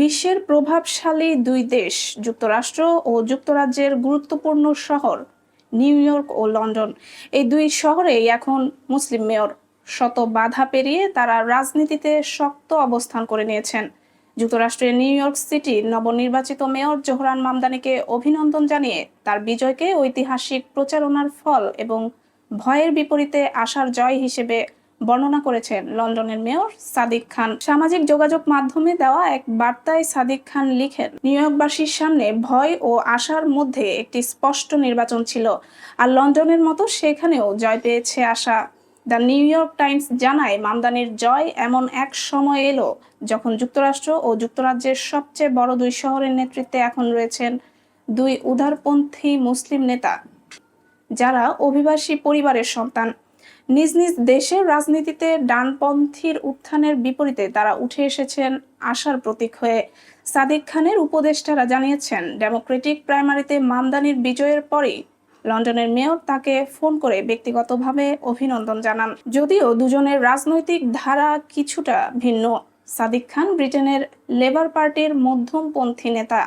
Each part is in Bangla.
বিশ্বের প্রভাবশালী দুই দেশ, যুক্তরাষ্ট্র ও যুক্তরাজ্যের গুরুত্বপূর্ণ শহর, নিউ ইয়র্ক ও লন্ডন। এই দুই শহরেই এখন মুসলিম মেয়র। শত বাধা পেরিয়ে তারা রাজনীতিতে শক্ত অবস্থান করে নিয়েছেন। যুক্তরাষ্ট্রের নিউ ইয়র্ক সিটি নবনির্বাচিত মেয়র জোহরান মামদানিকে অভিনন্দন জানিয়ে তার বিজয়কে ঐতিহাসিক প্রচারণার ফল এবং ভয়ের বিপরীতে আশার জয় হিসেবে বর্ণনা করেছেন লন্ডনের মেয়র সাদিক খান। সামাজিক যোগাযোগ মাধ্যমে দেওয়া এক বার্তায় সাদিক খান লিখেন, নিউ ইয়র্কবাসীর সামনে ভয় ও আশার মধ্যে একটি স্পষ্ট নির্বাচন ছিল, আর লন্ডনের মতো সেখানেও জয় পেয়েছে আশা। দ্য নিউ ইয়র্ক টাইমস জানায়, মামদানির জয় এমন এক সময় এলো যখন যুক্তরাষ্ট্র ও যুক্তরাজ্যের সবচেয়ে বড় দুই শহরের নেতৃত্বে এখন রয়েছেন দুই উদারপন্থী মুসলিম নেতা, যারা অভিবাসী পরিবারের সন্তান। নিজ নিজ দেশের রাজনীতিতে ডানপন্থীর উত্থানের বিপরীতে তারা উঠে এসেছেন আশার প্রতীক হয়ে। সাদিক খানের উপদেষ্টারা জানিয়েছেন, ডেমোক্রেটিক প্রাইমারিতে মামদানির বিজয়ের পরেই লন্ডনের মেয়র তাকে ফোন করে ব্যক্তিগতভাবে অভিনন্দন জানান। যদিও দুজনের রাজনৈতিক ধারা কিছুটা ভিন্ন। সাদিক খান ব্রিটেনের লেবার পার্টির মধ্যমপন্থী নেতা।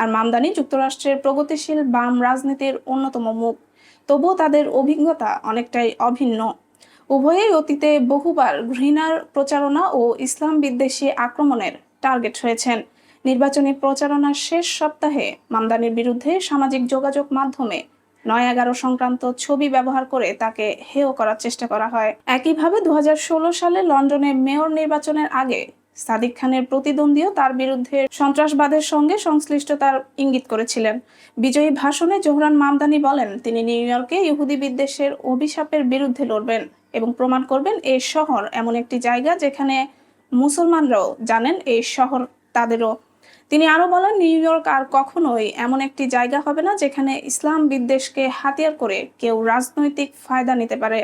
আর মামদানি যুক্তরাষ্ট্রের প্রগতিশীল বাম রাজনীতির অন্যতম মুখ। তবুও তাদের অভিজ্ঞতা অনেকটাই অভিন্ন। উভয়েই অতীতে বহুবার ঘৃণার প্রচারণা ও ইসলাম বিদ্বেষী আক্রমণের টার্গেট হয়েছেন। নির্বাচনী প্রচারণার শেষ সপ্তাহে মামদানির বিরুদ্ধে সামাজিক যোগাযোগ মাধ্যমে নয় এগারো সংক্রান্ত ছবি ব্যবহার করে তাকে হেয় করার চেষ্টা করা হয়। একইভাবে দু হাজার ষোলো সালে লন্ডনে মেয়র নির্বাচনের আগে সাদিক খানের প্রতিদ্বন্দ্বীও তার বিরুদ্ধে সন্ত্রাসবাদের সঙ্গে সংশ্লিষ্টতার ইঙ্গিত করেছিলেন। বিজয়ী ভাষণে জোহরান মামদানি বলেন, তিনি নিউ ইয়র্কে ইহুদি বিদ্বেষের অভিশাপের বিরুদ্ধে লড়বেন এবং প্রমাণ করবেন এই শহর এমন একটি জায়গা যেখানে মুসলমানরাও জানেন এই শহর তাদেরও। তিনি আরও বলেন, নিউ ইয়র্ক আর কখনোই এমন একটি জায়গা হবে না যেখানে ইসলাম বিদ্বেষকে হাতিয়ার করে কেউ রাজনৈতিক ফায়দা নিতে পারে।